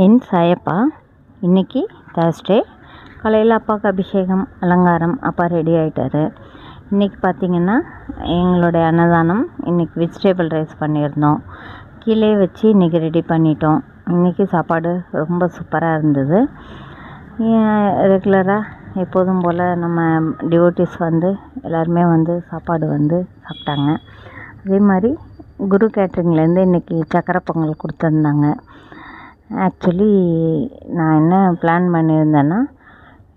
என் சாயப்பா. இன்னைக்கு தேர்ஸ்டே காலையில் அப்பாவுக்கு அபிஷேகம் அலங்காரம் அப்பா ரெடி ஆகிட்டாரு இன்றைக்கி பார்த்திங்கன்னா எங்களுடைய அன்னதானம் இன்றைக்கி வெஜிடேபிள் ரைஸ் பண்ணியிருந்தோம். கீழே வச்சு இன்றைக்கி ரெடி பண்ணிட்டோம். இன்றைக்கி சாப்பாடு ரொம்ப சூப்பராக இருந்தது. ரெகுலராக எப்போதும் போல் நம்ம டிவோட்டிஸ் வந்து எல்லாருமே வந்து சாப்பாடு வந்து சாப்பிட்டாங்க. அதே மாதிரி குரு கேட்ரிங்லேருந்து இன்றைக்கி சக்கரை பொங்கல் கொடுத்துருந்தாங்க. ஆக்சுவலி நான் என்ன பிளான் பண்ணியிருந்தேன்னா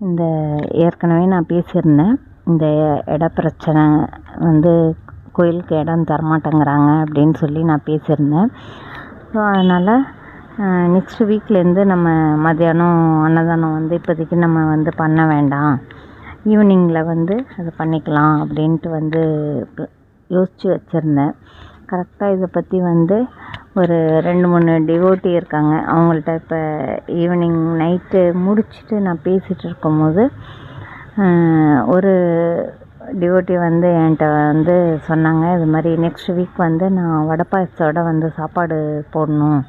இந்த ஏற்கனவே நான் பேசியிருந்தேன். இந்த இட பிரச்சனை வந்து கோயிலுக்கு இடம் தரமாட்டேங்கிறாங்க அப்படின்னு சொல்லி நான் பேசியிருந்தேன். ஸோ அதனால் நெக்ஸ்ட் வீக்லேருந்து நம்ம மத்தியானம் அன்னதானம் வந்து இப்போதைக்கு நம்ம வந்து பண்ண வேண்டாம். ஈவினிங்கில் வந்து அதை பண்ணிக்கலாம் அப்படின்ட்டு வந்து யோசித்து வச்சுருந்தேன். கரெக்டாக இதை பற்றி வந்து ஒரு ரெண்டு மூணு டிவோட்டி இருக்காங்க. அவங்கள்ட்ட இப்போ ஈவினிங் நைட்டு முடிச்சுட்டு நான் பேசிகிட்டு இருக்கும்போது ஒரு டிவோட்டி வந்து என்கிட்ட வந்து சொன்னாங்க இது மாதிரி நெக்ஸ்ட் வீக் வந்து நான் வடை பாயசத்தோட வந்து சாப்பாடு போடணும்.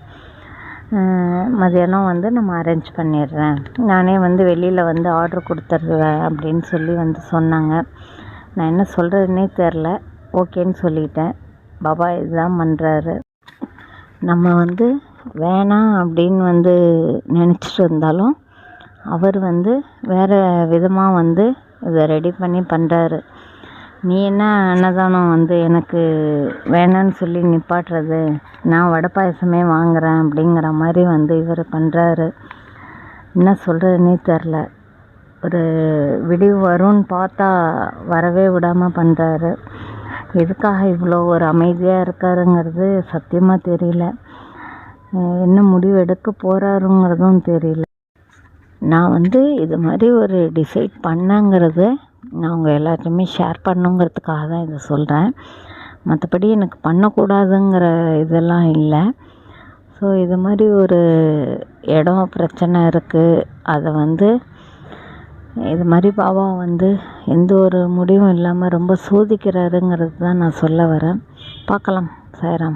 மதியானம் வந்து நம்ம அரேஞ்ச் பண்ணிடுறேன். நானே வந்து வெளியில் வந்து ஆர்டர் கொடுத்துட்றேன் அப்படின்னு சொல்லி வந்து சொன்னாங்க. நான் என்ன சொல்கிறதுனே தெரில ஓகேன்னு சொல்லிட்டேன். பாபா இதுதான் பண்ணுறாரு நம்ம வந்து வேணாம் அப்படின்னு வந்து நினச்சிட்டு இருந்தாலும் அவர் வந்து வேறு விதமாக வந்து இதை ரெடி பண்ணி பண்ணுறாரு நீ என்ன அன்னதானம் வந்து எனக்கு வேணான்னு சொல்லி நிப்பாட்டுறது நான் வடை பாயசமே வாங்குகிறேன் அப்படிங்கிற மாதிரி வந்து இவர் பண்ணுறாரு என்ன சொல்கிறதுனே தெரில ஒரு விடிவு வரும்னு பார்த்தா வரவே விடாமல் பண்ணுறாரு எதுக்காக இவ்வளோ ஒரு அமைதியாக இருக்காருங்கிறது சத்தியமாக தெரியல. என்ன முடிவு எடுக்க போகிறாருங்கிறதும் தெரியல. நான் வந்து இது மாதிரி ஒரு டிசைட் பண்ணங்கிறது நான் உங்கள் எல்லாத்தையுமே ஷேர் பண்ணுங்கிறதுக்காக தான் இதை சொல்கிறேன் மற்றபடி எனக்கு பண்ணக்கூடாதுங்கிற இதெல்லாம் இல்லை. ஸோ இது மாதிரி ஒரு இடம் பிரச்சனை இருக்குது அதை வந்து இது மாதிரி பாபா வந்து எந்த ஒரு முடிவும் இல்லாமல் ரொம்ப சோதிக்கிறாருங்கிறது தான் நான் சொல்ல வரேன். பார்க்கலாம் சாய்ராம்.